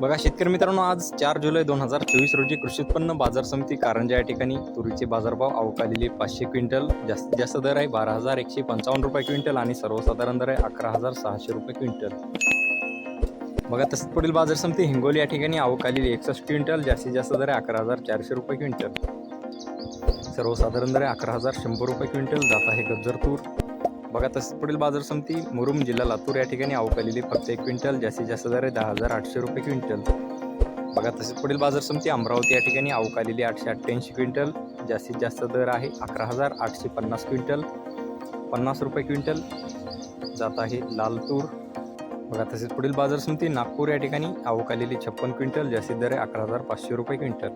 बघा शेतकरी मित्रांनो आज चार जुलै दोन हजार चोवीस रोजी कृषी उत्पन्न बाजार समिती कारंजा या ठिकाणी तुरीचे बाजारभाव अवकालेले पाचशे क्विंटल जास्तीत जास्त दर आहे बारा हजार एकशे पंचावन्न रुपये क्विंटल आणि सर्वसाधारण दर आहे अकरा हजार सहाशे रुपये क्विंटल. बघा तसंच पुढील बाजार समिती हिंगोली या ठिकाणी अवकालेली एकसष्ट क्विंटल जास्तीत जास्त दर आहे अकरा हजार चारशे रुपये क्विंटल. सर्वसाधारण दर आहे अकरा हजार शंभर रुपये क्विंटल जात आहे गज्जर तूर. बघा तसंच पुढील बाजार समिती मुरुम जिल्हा लातूर या ठिकाणी अवकालेली फक्त एक क्विंटल जास्तीत जास्त दर आहे दहा हजार आठशे रुपये क्विंटल. बघा तसेच पुढील बाजार समिती अमरावती या ठिकाणी अवकालेली आठशे अठ्ठ्याऐंशी क्विंटल जास्तीत जास्त दर आहे अकरा हजार आठशे पन्नास क्विंटल पन्नास रुपये क्विंटल जात आहे लालतूर. बघा तसेच पुढील बाजार समिती नागपूर या ठिकाणी अवकालेली छप्पन क्विंटल जास्तीत दर आहे अकरा हजार पाचशे रुपये क्विंटल.